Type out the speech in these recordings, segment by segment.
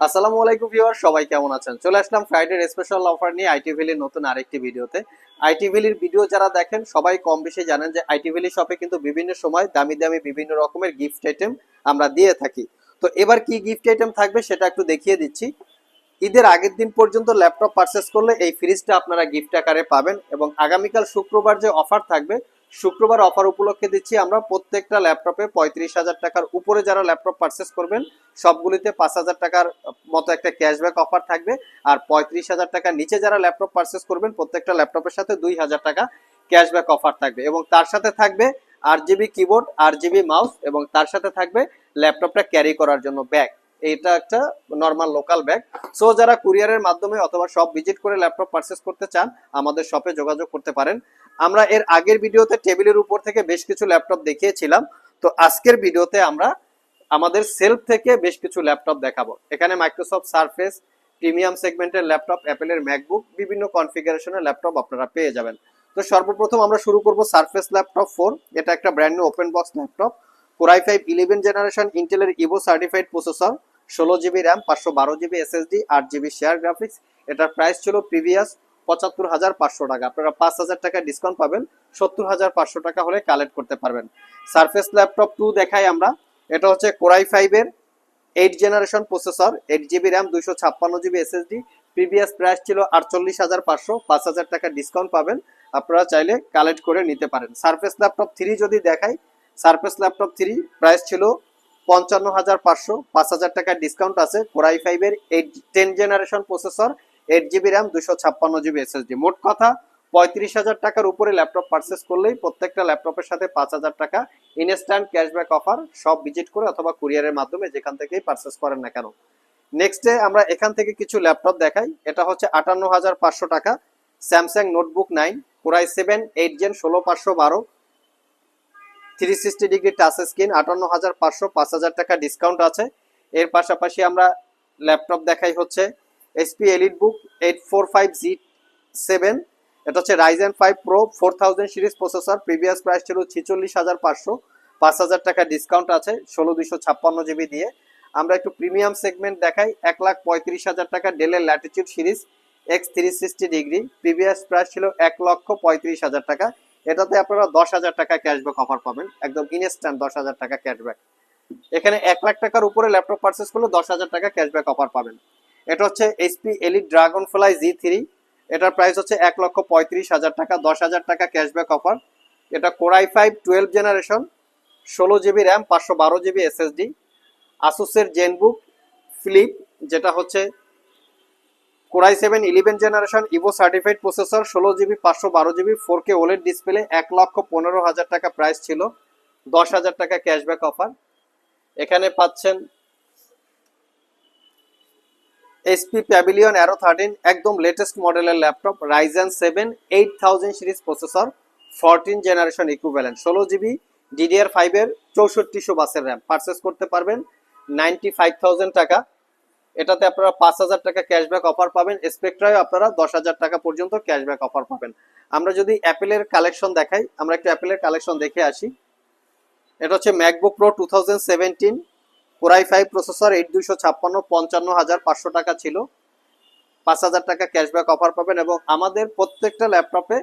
আসসালামু আলাইকুম ভিউয়ার সবাই কেমন আছেন? চলে আসলাম ফ্রাইডে স্পেশাল অফার নিয়ে আইটি ভ্যালির নতুন আরেকটি ভিডিওতে। আইটি ভ্যালির ভিডিও যারা দেখেন, সবাই কম বেশি জানেন যে আইটি ভ্যালি শপে কিন্তু বিভিন্ন সময় দামি দামি বিভিন্ন রকমের গিফট আইটেম আমরা দিয়ে থাকি। তো এবার কি গিফট আইটেম থাকবে সেটা একটু দেখিয়ে দিচ্ছি। ঈদের আগের দিন পর্যন্ত ল্যাপটপ পারচেস করলে এই ফ্রিজটা আপনারা গিফট আকারে পাবেন এবং আগামীকাল শুক্রবার যে অফার থাকবে শুক্রবার অফার উপলক্ষে দিচ্ছি আমরা প্রত্যেকটা ল্যাপটপে পঁয়ত্রিশ হাজার টাকার উপরে যারা ল্যাপটপ পারচেস করবেন, সবগুলিতে পাঁচ হাজার টাকার মতো একটা ক্যাশব্যাক অফার থাকবে। আর পঁয়ত্রিশ হাজার টাকার নিচে যারা ল্যাপটপ পারচেস করবেন, প্রত্যেকটা ল্যাপটপের সাথে দুই হাজার টাকা ক্যাশব্যাক অফার থাকবে। এবং তার সাথে থাকবে আট জিবি কিবোর্ড আট জিবি মাউস এবং তার সাথে থাকবে ল্যাপটপটা ক্যারি করার জন্য ব্যাগ এটা একটা নর্মাল লোকাল ব্যাগ সো যারা কুরিয়ারের মাধ্যমে অথবা সব ভিজিট করে ল্যাপটপ পারচেস করতে চান, আমাদের শপে যোগাযোগ করতে পারেন। আমরা এর আগের ভিডিওতে টেবিলের উপর থেকে বেশ কিছু ল্যাপটপ দেখিয়েছিলাম। তো আজকের ভিডিওতে আমরা আমাদের সেলফ থেকে বেশ কিছু ল্যাপটপ দেখাবো। এখানে মাইক্রোসফট সারফেস প্রিমিয়াম সেগমেন্টের ল্যাপটপ অ্যাপেলের ম্যাকবুক বিভিন্ন কনফিগারেশনের ল্যাপটপ আপনারা পেয়ে যাবেন। তো সর্বপ্রথম আমরা শুরু করব সারফেস ল্যাপটপ ফোর এটা একটা brand new open box laptop core i five eleven generation ইন্টেলের ইভো সার্টিফাইড প্রসেসর ষোলো জিবি র্যাম পাঁচশো বারো জিবি এসএসডি আট জিবি শেয়ার গ্রাফিক্স এটার প্রাইস ছিল প্রিভিয়াস পঁচাত্তর হাজার পাঁচশো টাকা। আপনারা পাঁচ হাজার টাকা ডিসকাউন্ট পাবেন, সত্তর হাজার পাঁচশো টাকা হলে কালেক্ট করতে পারবেন। সারফেস ল্যাপটপ টু দেখাই আমরা। এটা হচ্ছে কোরাই ফাইভের eight generation processor eight GB RAM দুইশো ছাপ্পান্ন জিবি এসএসডি প্রিভিয়াস প্রাইস ছিল আটচল্লিশ হাজার পাঁচশো, পাঁচ হাজার টাকা ডিসকাউন্ট পাবেন। আপনারা চাইলে কালেক্ট করে নিতে পারেন। সারফেস ল্যাপটপ থ্রি যদি দেখাই সারফেস ল্যাপটপ থ্রি প্রাইস ছিল পঞ্চান্ন হাজার পাঁচশো, পাঁচ হাজার টাকার ডিসকাউন্ট আছে। কোরাই ফাইভের eight ten generation processor eight GB RAM দুশো ছাপ্পান্ন জিবি এসএসডি মোট কথা, পঁয়ত্রিশ হাজার টাকার উপরে ল্যাপটপ পারচেস করলেই প্রত্যেকটা ল্যাপটপের সাথে পাঁচ হাজার টাকা ইনস্ট্যান্ট ক্যাশব্যাক অফার সব ভিজিট করে অথবা কুরিয়ারের মাধ্যমে যেখান থেকেই পারচেস করেন না কেন। নেক্সটে আমরা এখান থেকে কিছু ল্যাপটপ দেখাই। এটা হচ্ছে আটান্ন হাজার পাঁচশো টাকা Samsung notebook nine core i seven eight gen ষোলো পাঁচশো বারো three sixty degree touch screen আটান্ন হাজার পাঁচশো, পাঁচ হাজার টাকা ডিসকাউন্ট আছে। এর পাশাপাশি আমরা ল্যাপটপ দেখাই হচ্ছে HP Elite Book eight four five G seven এটা হচ্ছে Ryzen five pro four thousand series processor previous price ছিল ছিচল্লিশ হাজার পাঁচশো। পাঁচ হাজার টাকা ডিসকাউন্ট আছে, ষোলো দুইশো ছাপ্পান্ন জিবি দিয়ে। আমরা একটু প্রিমিয়াম সেগমেন্ট দেখাই, এক লাখ পঁয়ত্রিশ হাজার টাকা ডেলের Latitude series X three sixty degree previous price ছিল এক লক্ষ পঁয়ত্রিশ হাজার টাকা। এটাতে আপনারা দশ হাজার টাকা ক্যাশব্যাক অফার পাবেন, একদম ইনস্ট্যান্ট দশ হাজার টাকা ক্যাশব্যাক এখানে এক লাখ টাকার উপরে ল্যাপটপ পারচেস করলে দশ হাজার টাকা ক্যাশব্যাক অফার পাবেন। এটা হচ্ছে HP Elite Dragonfly G three এটার প্রাইস হচ্ছে এক লক্ষ পঁয়ত্রিশ হাজার টাকা, দশ হাজার টাকা ক্যাশব্যাক অফার এটা core i five twelve generation ষোলো জিবি র্যাম পাঁচশো বারো জিবি এসএসডি আসুসের জেনবুক ফ্লিপ যেটা হচ্ছে core i seven eleven generation Evo certified processor ষোলো জিবি পাঁচশো বারো GB four K OLED display এক লক্ষ পনেরো হাজার টাকা প্রাইস ছিল, দশ হাজার টাকা ক্যাশব্যাক অফার এখানে পাচ্ছেন এসপি প্যাভিলিয়ন অ্যারো থার্টিন একদম লেটেস্ট মডেলের laptop Ryzen seven eight thousand series processor fourteen generation equivalent ষোলো জিবি ডিডিআর ফাইভের চৌষট্টিশো বাসের র্যাম পারচেস করতে পারবেন নাইনটি ফাইভ থাউজেন্ড টাকা। এটাতে আপনারা পাঁচ হাজার টাকা ক্যাশব্যাক অফার পাবেন স্পেকট্রায় আপনারা দশ হাজার টাকা পর্যন্ত ক্যাশব্যাক অফার পাবেন। আমরা যদি অ্যাপেলের কালেকশন দেখাই, আমরা একটু অ্যাপেলের কালেকশন দেখে আসি। এটা হচ্ছে MacBook Pro two thousand seventeen core i five processor eight দুইশো ছাপ্পান্ন পঞ্চান্ন হাজার পাঁচশো টাকা ছিল। পাঁচ হাজার টাকা ক্যাশব্যাক অফার পাবেন এবং আমাদের প্রত্যেকটা ল্যাপটপে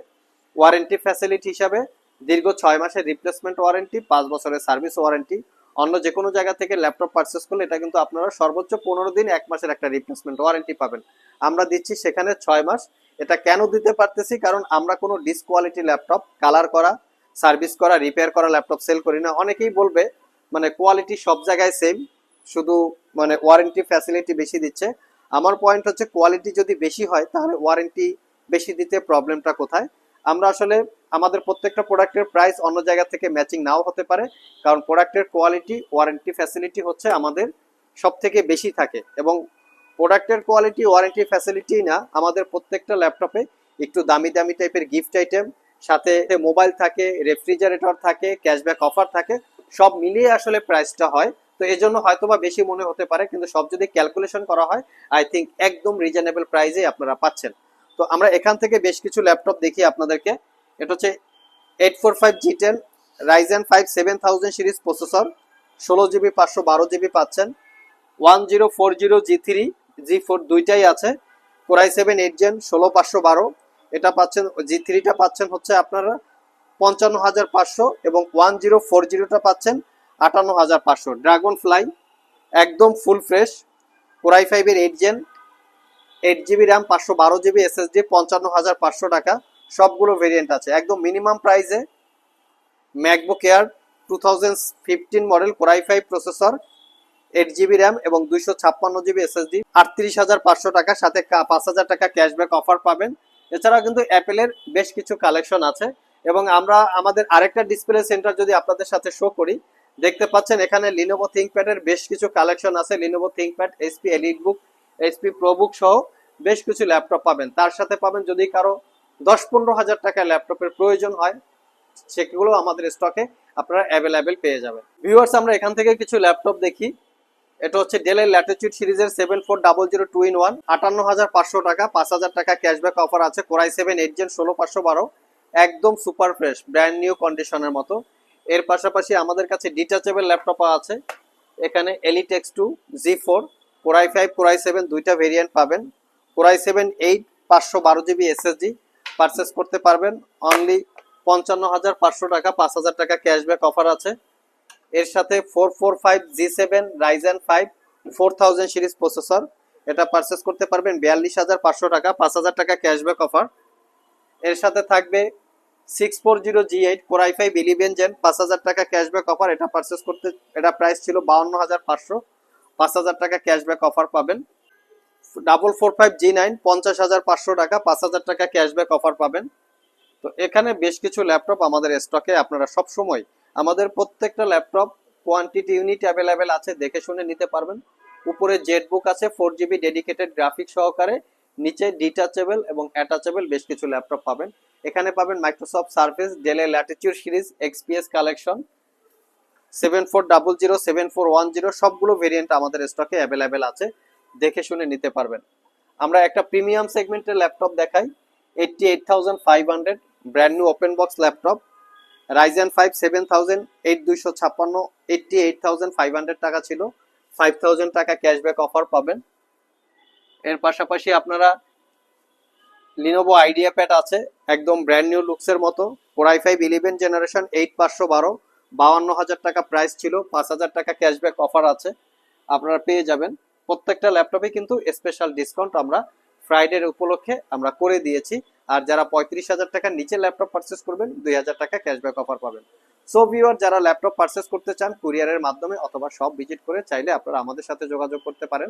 ওয়ারেন্টি ফ্যাসিলিটি হিসাবে দীর্ঘ ছয় মাসের রিপ্লেসমেন্ট ওয়ারেন্টি পাঁচ বছরের সার্ভিস ওয়ারেন্টি অন্য যে কোনো জায়গা থেকে ল্যাপটপ পারচেস করলে এটা কিন্তু আপনারা সর্বোচ্চ পনেরো দিন, এক মাসের একটা রিপ্লেসমেন্ট ওয়ারেন্টি পাবেন। আমরা দিচ্ছি সেখানে ছয় মাস। এটা কেন দিতে পারতেছি? কারণ আমরা কোনো ডিসকোয়ালিটি ল্যাপটপ কালার করা সার্ভিস করা রিপেয়ার করা ল্যাপটপ সেল করি না। অনেকেই বলবে মানে কোয়ালিটি সব জায়গায় সেম শুধু মানে ওয়ারেন্টি ফ্যাসিলিটি বেশি দিচ্ছে। আমার পয়েন্ট হচ্ছে কোয়ালিটি যদি বেশি হয়, তাহলে ওয়ারেন্টি বেশি দিতে প্রবলেমটা কোথায়? আমরা আসলে আমাদের প্রত্যেকটা প্রোডাক্টের প্রাইস অন্য জায়গা থেকে ম্যাচিং নাও হতে পারে, কারণ প্রোডাক্টের কোয়ালিটি ওয়ারেন্টি ফ্যাসিলিটি হচ্ছে আমাদের সব থেকে বেশি থাকে। এবং প্রোডাক্টের কোয়ালিটি ওয়ারেন্টি ফ্যাসিলিটি না, আমাদের প্রত্যেকটা ল্যাপটপে একটু দামি দামি টাইপের গিফট আইটেম সাথে মোবাইল থাকে রেফ্রিজারেটর থাকে ক্যাশব্যাক অফার থাকে সব মিলিয়ে আসলে প্রাইসটা হয়। তো এই জন্য হয়তো বা বেশি মনে হতে পারে, কিন্তু সব যদি ক্যালকুলেশন করা হয় আই থিঙ্ক একদম রিজনেবল প্রাইসে আপনারা পাচ্ছেন। তো আমরা এখান থেকে বেশ কিছু ল্যাপটপ দেখি আপনাদেরকে। এটা হচ্ছে eight four five G ten Ryzen five seven thousand series processor ষোলো জিবি পাঁচশো বারো জিবি পাচ্ছেন। One zero four zero G three G four দুইটাই আছে। কোরাই সেভেন এইট জেন ষোলো, পাঁচশো বারো। এটা পাচ্ছেন জি থ্রিটা পাচ্ছেন হচ্ছে আপনারা পঞ্চান্ন হাজার পাঁচশো এবং ওয়ান জিরো ফোর জিরোটা পাচ্ছেন আটান্ন হাজার পাঁচশো। ড্রাগন ফ্লাই একদম ফুল ফ্রেশ কোরাই ফাইভের eight gen eight GB RAM পাঁচশো বারো জিবি এসএসডি পঞ্চান্ন হাজার পাঁচশো টাকা। সবগুলো ভেরিয়েন্ট আছে। একদম মিনিমাম প্রাইসে MacBook Air two thousand fifteen model core i five processor eight GB RAM এবং দুইশো ছাপ্পান্ন জিবি এসএসডি আটত্রিশ হাজার পাঁচশো টাকা। সাথে পাঁচ হাজার টাকা ক্যাশব্যাক অফার পাবেন। এছাড়াও কিন্তু অ্যাপেলের বেশ কিছু কালেকশন আছে। এবং আমরা আমাদের আরেকটা ডিসপ্লে সেন্টার যদি আপনাদের সাথে শো করি, দেখতে পাচ্ছেন এখানে লিনোভো থিঙ্কপ্যাডের বেশ কিছু কালেকশন আছে। Lenovo ThinkPad HP Elite Book HP ProBook সহ বেশ কিছু ল্যাপটপ পাবেন। তার সাথে পাবেন যদি কারও দশ পনেরো হাজার টাকা ল্যাপটপের প্রয়োজন হয়, সেগুলো আমাদের স্টকে আপনারা অ্যাভেলেবেল পেয়ে যাবেন। ভিউয়ার্স আমরা এখান থেকে কিছু ল্যাপটপ দেখি। এটা হচ্ছে ডেলের ল্যাটিচিউড সিরিজের seven four double zero two in one আটান্ন হাজার পাঁচশো টাকা, পাঁচ হাজার টাকা ক্যাশব্যাক অফার আছে। Core i seven eight gen ষোলো পাঁচশো বারো। একদম সুপার ফ্রেশ ব্র্যান্ড নিউ কন্ডিশনের মতো। এর পাশাপাশি আমাদের কাছে ডিটাচেবল ল্যাপটপ আছে। এখানে Elite x two G four core i five core i seven দুইটা ভেরিয়েন্ট পাবেন। কোরাই সেভেন এইট পাঁচশো বারো জিবি এসএসডি পারচেস করতে পারবেন। অনলি পঞ্চান্ন হাজার পাঁচশো টাকা, পাঁচ হাজার টাকা ক্যাশব্যাক অফার আছে। এর সাথে four four five G seven Ryzen five four thousand series processor এটা পারচেস করতে পারবেন। বিয়াল্লিশ হাজার পাঁচশো টাকা, পাঁচ হাজার টাকা ক্যাশব্যাক অফার এর সাথে থাকবে six four zero G eight core i five eleven gen পাঁচ হাজার টাকা ক্যাশব্যাক অফার এটা পারচেস করতে, এটা প্রাইস ছিল বাউন্ন হাজার পাঁচশো। পাঁচ হাজার টাকা ক্যাশব্যাক অফার পাবেন। Double four five G nine পঞ্চাশ হাজার পাঁচশো টাকা, পাঁচ হাজার টাকা ক্যাশব্যাক অফার পাবেন। তো এখানে বেশ কিছু ল্যাপটপ আমাদের স্টকে আপনারা সব সময় আমাদের প্রত্যেকটা ল্যাপটপ কোয়ান্টিটি ইউনিট অ্যাভেলেবেল আছে, দেখে শুনে নিতে পারবেন। উপরে জেট বুক আছে ফোর জিবি ডেডিকেটেড গ্রাফিক সহকারে। নিচে ডিটাচেবল এবং অ্যাটাচেবল বেশ কিছু ল্যাপটপ পাবেন। এখানে পাবেন Microsoft Surface ডেলে Latitude series XPS collection seven four double zero seven four one zero সবগুলো ভেরিয়েন্ট আমাদের স্টকে অ্যাভেলেবেল আছে। দেখে শুনে নিতে পারবেন। আমরা একটা প্রিমিয়াম সেগমেন্টের ল্যাপটপ দেখাই। Eighty eight thousand five hundred brand new open box laptop Ryzen five seven thousand eight দুইশো ছাপ্পান্ন eighty eight thousand five hundred টাকা ছিল। ফাইভ থাউজেন্ড টাকা ক্যাশব্যাক অফার পাবেন। এর পাশাপাশি আপনারা লিনোভো আইডিয়া প্যাড আছে, একদম ব্র্যান্ড নিউ লুকসের মতো। Core i five eleven generation eight পাঁচশো বারো, বাউান্ন হাজার টাকা প্রাইস ছিল, পাঁচ হাজার টাকা ক্যাশব্যাক অফার আছে, আপনারা পেয়ে যাবেন। প্রত্যেকটা ল্যাপটপে কিন্তু স্পেশাল ডিসকাউন্ট আমরা ফ্রাইডের উপলক্ষে আমরা করে দিয়েছি, আর যারা পঁয়ত্রিশ হাজার টাকার নিচে ল্যাপটপ পারচেস করবেন, দুই হাজার টাকা ক্যাশব্যাক অফার পাবেন। সো ভিওর যারা ল্যাপটপ পারচেস করতে চান কুরিয়ারের মাধ্যমে অথবা সব ভিজিট করে চাইলে আপনারা আমাদের সাথে যোগাযোগ করতে পারেন।